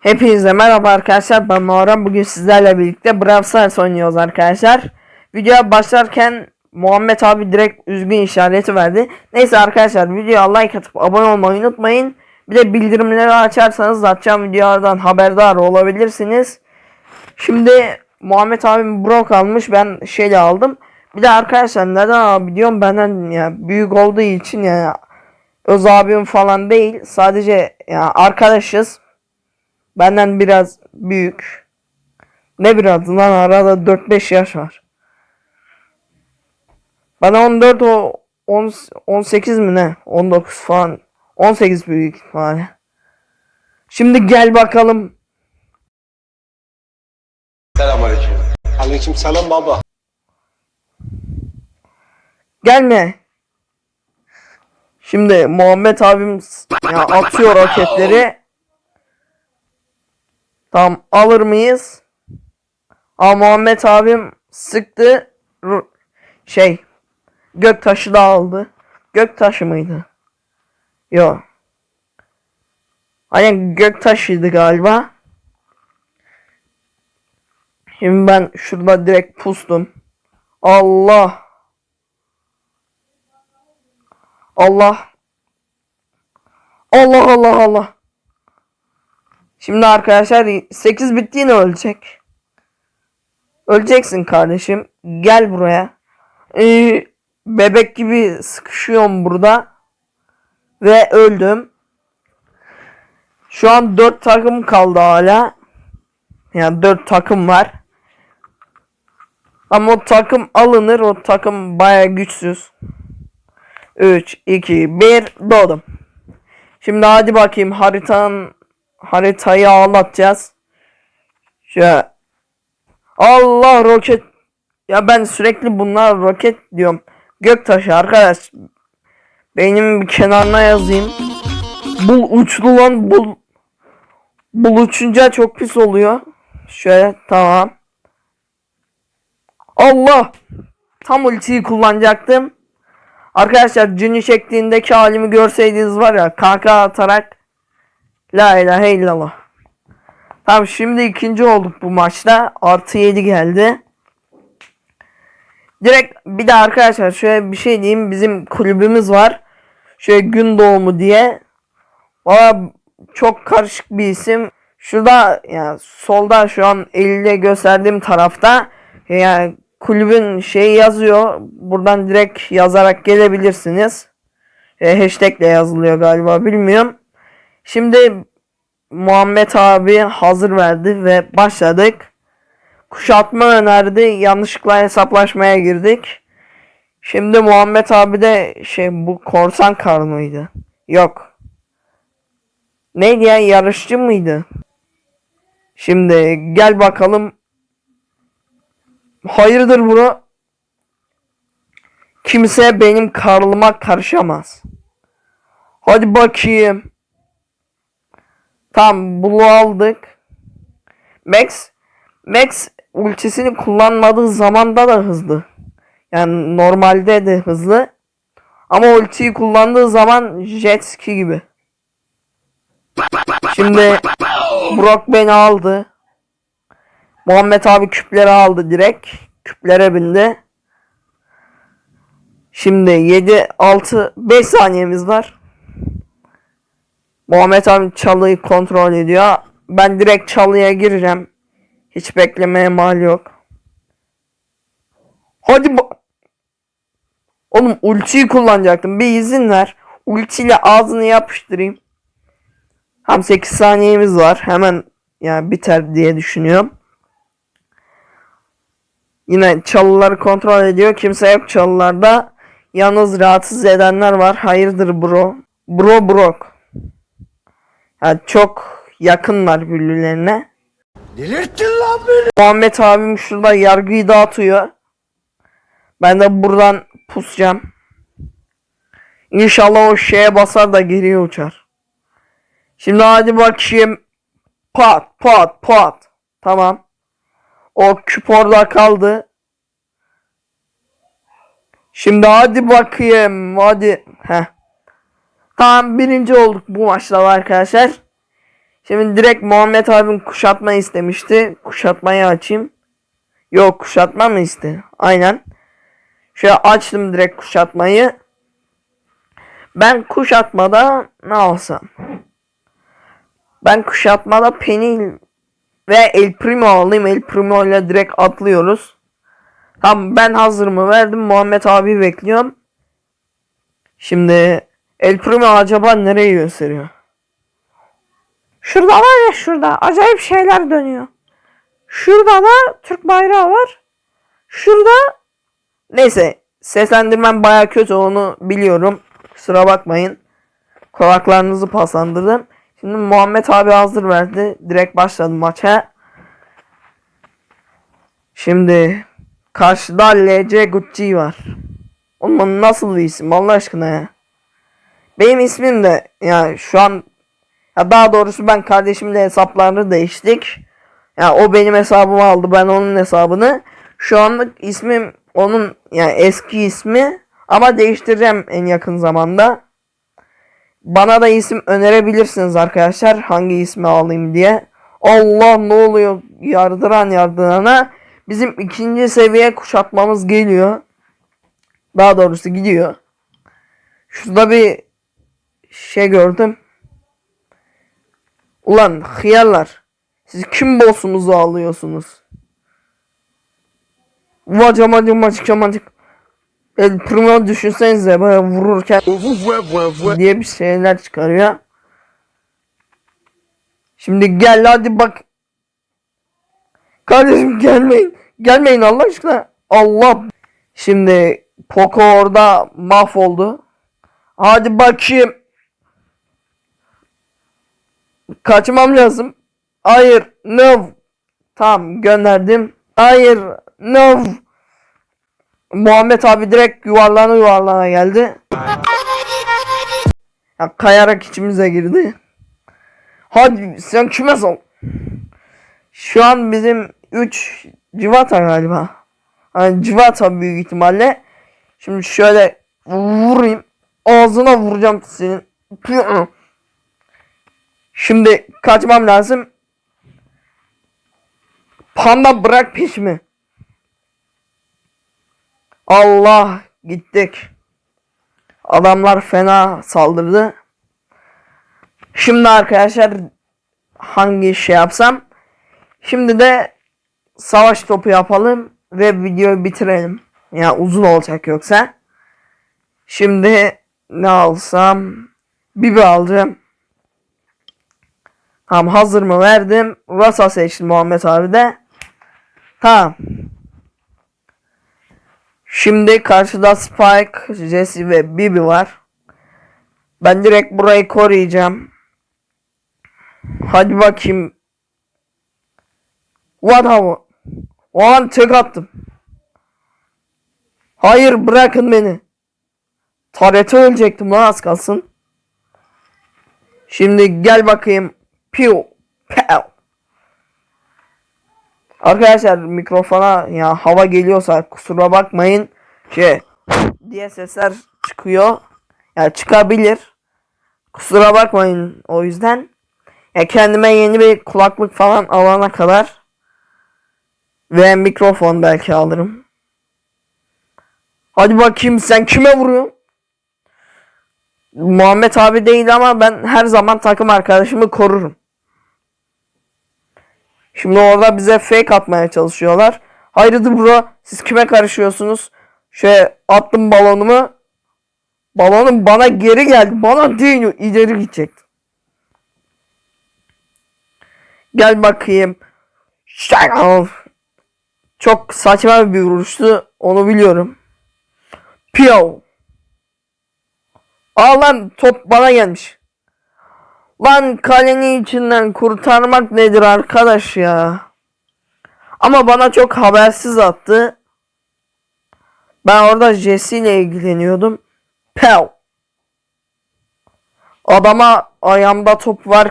Hepinize merhaba arkadaşlar ben Muharrem. Bugün sizlerle birlikte Brawl Stars oynuyoruz arkadaşlar. Videoya başlarken Muhammed abi direkt üzgün işareti verdi. Neyse arkadaşlar videoya like atıp abone olmayı unutmayın. Bir de bildirimleri açarsanız atacağım videolardan haberdar olabilirsiniz. Şimdi Muhammed abim Brock almış ben şeyle aldım. Bir de arkadaşlar neden abi diyorum benden ya büyük olduğu için yani Öz abim falan değil. Sadece ya arkadaşız Benden biraz büyük. Ne biraz lan arada 4-5 yaş var. Bana 14 o 10, 18 mi ne? 19 falan. 18 büyük ihtimalle. Şimdi gel bakalım. Selamünaleyküm. Aleyküm selam baba. Gelme. Şimdi Muhammed abim ya atıyor roketleri. Tamam alır mıyız? Aa Muhammed abim sıktı. Ru- Şey. Gök taşı da aldı. Gök taşı mıydı? Yok. Aynen gök taşıydı galiba. Şimdi ben şurada direkt pustum. Allah. Allah. Allah Allah Allah. Şimdi arkadaşlar 8 bittiğini ölecek. Öleceksin kardeşim. Gel buraya. Ee, bebek gibi sıkışıyorum burada. Ve öldüm. Şu an 4 takım kaldı hala. Yani 4 takım var. Ama o takım alınır. O takım baya güçsüz. 3, 2, 1 doğdum. Şimdi hadi bakayım haritanın haritayı ağlatacağız. Şöyle. Allah roket. Ya ben sürekli bunlar roket diyorum. Göktaşı arkadaş. Beynimin bir kenarına yazayım. Bul uçlu lan bul. Bul uçunca çok pis oluyor. Şöyle tamam. Allah. Tam ultiyi kullanacaktım. Arkadaşlar cini şeklindeki halimi görseydiniz var ya kaka atarak La ilahe illallah. Tamam şimdi ikinci olduk bu maçta. Artı 7 geldi. Direkt bir de arkadaşlar şöyle bir şey diyeyim. Bizim kulübümüz var. Şöyle gün doğumu diye. Valla çok karışık bir isim. Şurada yani solda şu an elle gösterdiğim tarafta yani kulübün şeyi yazıyor. Buradan direkt yazarak gelebilirsiniz. E, hashtag ile yazılıyor galiba bilmiyorum. Şimdi Muhammed abi hazır verdi ve başladık. Kuşatma önerdi. Yanlışlıkla hesaplaşmaya girdik. Şimdi Muhammed abi de şey bu korsan kar mıydı? Yok. Neydi ya yarışçı mıydı? Şimdi gel bakalım. Hayırdır bro? Kimse benim karlıma karışamaz. Hadi bakayım. Tam bunu aldık. Max Max ultisini kullanmadığı zamanda da hızlı. Yani normalde de hızlı. Ama ultiyi kullandığı zaman jet ski gibi. Şimdi Brock beni aldı. Muhammed abi küpleri aldı direkt. Küplere bindi. Şimdi 7 6 5 saniyemiz var. Muhammed abi çalıyı kontrol ediyor. Ben direkt çalıya gireceğim. Hiç beklemeye mal yok. Hadi ba- Oğlum ultiyi kullanacaktım. Bir izin ver. Ultiyle ağzını yapıştırayım. Tam 8 saniyemiz var. Hemen yani biter diye düşünüyorum. Yine çalıları kontrol ediyor. Kimse yok çalılarda. Yalnız rahatsız edenler var. Hayırdır bro? Bro brok. Yani çok yakınlar birbirlerine. Delirttin lan beni. Muhammed abim şurada yargıyı dağıtıyor. Ben de buradan pusacağım. İnşallah o şeye basar da geriye uçar. Şimdi hadi bakayım. Pat pat pat. Tamam. O küp orada kaldı. Şimdi hadi bakayım. Hadi. Heh. Tamam birinci olduk bu maçta arkadaşlar. Şimdi direkt Muhammed abim kuşatma istemişti. Kuşatmayı açayım. Yok kuşatma mı istedi? Aynen. Şöyle açtım direkt kuşatmayı. Ben kuşatmada ne alsam? Ben kuşatmada Penil ve El Primo alayım. El Primo ile direkt atlıyoruz. Tamam ben hazırımı verdim. Muhammed abi bekliyorum. Şimdi El Primo acaba nereyi gösteriyor? Şurada var ya şurada. Acayip şeyler dönüyor. Şurada da Türk bayrağı var. Şurada neyse seslendirmem baya kötü onu biliyorum. Kusura bakmayın. Kulaklarınızı paslandırdım. Şimdi Muhammed abi hazır verdi. Direkt başladı maça. Şimdi karşıda LC Gucci var. Oğlum nasıl bir isim Allah aşkına ya. Benim ismim de yani şu an ya daha doğrusu ben kardeşimle hesaplarını değiştik. Ya o benim hesabımı aldı ben onun hesabını. Şu anlık ismim onun yani eski ismi ama değiştireceğim en yakın zamanda. Bana da isim önerebilirsiniz arkadaşlar hangi ismi alayım diye. Allah ne oluyor yardıran yardırana. Bizim ikinci seviye kuşatmamız geliyor. Daha doğrusu gidiyor. Şurada bir şey gördüm. Ulan hıyarlar. Siz kim boss'unuzu alıyorsunuz? Vacamacım macık El Primo düşünsenize böyle vururken diye bir şeyler çıkarıyor. Şimdi gel hadi bak. Kardeşim gelmeyin. Gelmeyin Allah aşkına. Allah. Şimdi Poco orada mahvoldu. Hadi bakayım. Kaçmam lazım. Hayır. No. Tamam gönderdim. Hayır. No. Muhammed abi direkt yuvarlana yuvarlana geldi. Ya kayarak içimize girdi. Hadi sen kime sor? Şu an bizim 3 civata galiba. Hani civata büyük ihtimalle. Şimdi şöyle vurayım. Ağzına vuracağım senin. Şimdi kaçmam lazım. Panda bırak peşimi. Allah gittik. Adamlar fena saldırdı. Şimdi arkadaşlar hangi şey yapsam? Şimdi de savaş topu yapalım ve videoyu bitirelim. Yani uzun olacak yoksa. Şimdi ne alsam? Bibi alacağım. Tamam hazır mı verdim. Rasa seçtim Muhammed abi de. Tamam. Şimdi karşıda Spike, Jesse ve Bibi var. Ben direkt burayı koruyacağım. Hadi bakayım. What hava? O an tek attım. Hayır bırakın beni. Tarete ölecektim lan az kalsın. Şimdi gel bakayım. Piu. Pow. Arkadaşlar mikrofona ya hava geliyorsa kusura bakmayın. Şey diye sesler çıkıyor. Ya çıkabilir. Kusura bakmayın o yüzden. Ya kendime yeni bir kulaklık falan alana kadar ve mikrofon belki alırım. Hadi bakayım sen kime vuruyorsun? Muhammed abi değil ama ben her zaman takım arkadaşımı korurum. Şimdi orada bize fake atmaya çalışıyorlar. Hayırdır bro siz kime karışıyorsunuz? Şöyle attım balonumu. Balonum bana geri geldi. Bana değil ileri gidecekti. Gel bakayım. Çok saçma bir vuruştu. Onu biliyorum. Piyo. Aa lan top bana gelmiş. Lan kalenin içinden kurtarmak nedir arkadaş ya? Ama bana çok habersiz attı. Ben orada Jesse ile ilgileniyordum. Pew. Adama ayağımda top var.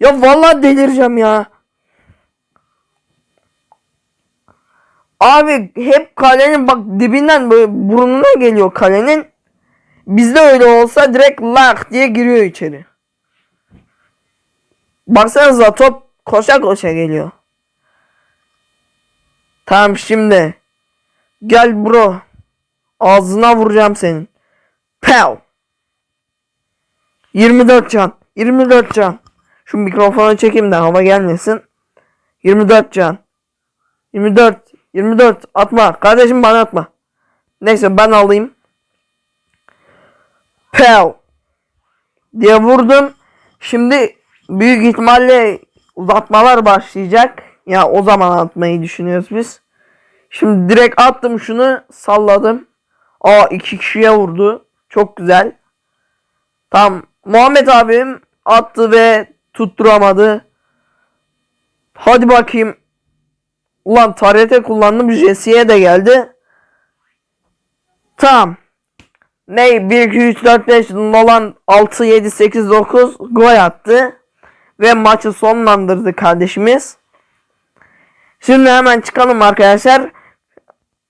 Ya vallahi delireceğim ya. Abi hep kalenin bak dibinden böyle burnuna geliyor kalenin. Bizde öyle olsa direkt lak diye giriyor içeri. Baksanıza top koşa koşa geliyor. Tamam şimdi. Gel bro. Ağzına vuracağım senin. Pow. 24 can. 24 can. Şu mikrofonu çekeyim de hava gelmesin. 24 can. 24. 24. Atma. Kardeşim bana atma. Neyse ben alayım. Pow. Diye vurdum. Şimdi büyük ihtimalle uzatmalar başlayacak. Ya o zaman atmayı düşünüyoruz biz. Şimdi direkt attım şunu salladım. Aa iki kişiye vurdu. Çok güzel. Tam Muhammed abim attı ve tutturamadı. Hadi bakayım. Ulan tarete kullandım. Jesse'ye de geldi. Tamam. Ne 1 2 3 4 5 Nolan 6 7 8 9 gol attı ve maçı sonlandırdı kardeşimiz. Şimdi hemen çıkalım arkadaşlar.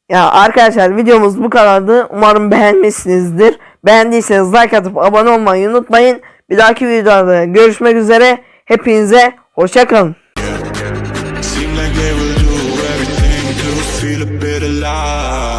Ya arkadaşlar videomuz bu kadardı. Umarım beğenmişsinizdir. Beğendiyseniz like atıp abone olmayı unutmayın. Bir dahaki videoda görüşmek üzere. Hepinize hoşçakalın. to the